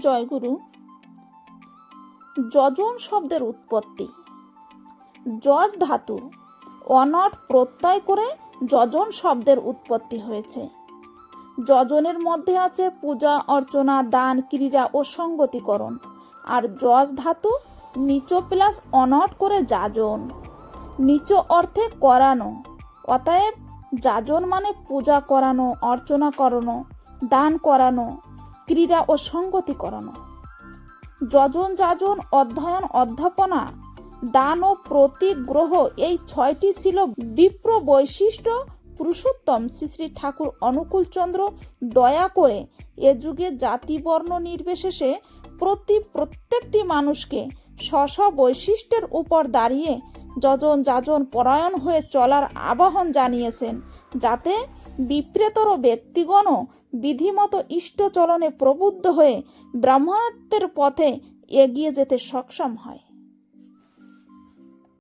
জয়গুরু। যজন শব্দের উৎপত্তি। যজ ধাতু অনট প্রত্যয় করে যজন শব্দের উৎপত্তি হয়েছে। যজনের মধ্যে আছে পূজা, অর্চনা, দান, ক্রীড়া ও সঙ্গতিকরণ। আর যজ ধাতু নিচ প্লাস অনট করে যাজন। নিচ অর্থে করানো। অতএব যাজন মানে পূজা করানো, অর্চনা করানো, দান করানো ক্রীড়া ও সঙ্গতি করানো যজন যাজন অধ্যয়ন অধ্যাপনা, দান ও প্রতিগ্রহ এই ছয়টি ছিল বিপ্র বৈশিষ্ট্য। পুরুষোত্তম শ্রী শ্রী ঠাকুর অনুকূলচন্দ্র দয়া করে এ যুগে জাতি বর্ণ নির্বিশেষে প্রতি প্রত্যেকটি মানুষকে স্ব বৈশিষ্ট্যের উপর দাঁড়িয়ে যজন যাজন পরায়ণ হয়ে চলার আবাহন জানিয়েছেন। যাতে বিপ্রেতর ব্যক্তিগণ বিধিমত ইষ্টচলনে প্রবুদ্ধ হয়ে ব্রাহ্মণত্বের পথে এগিয়ে যেতে সক্ষম হয়।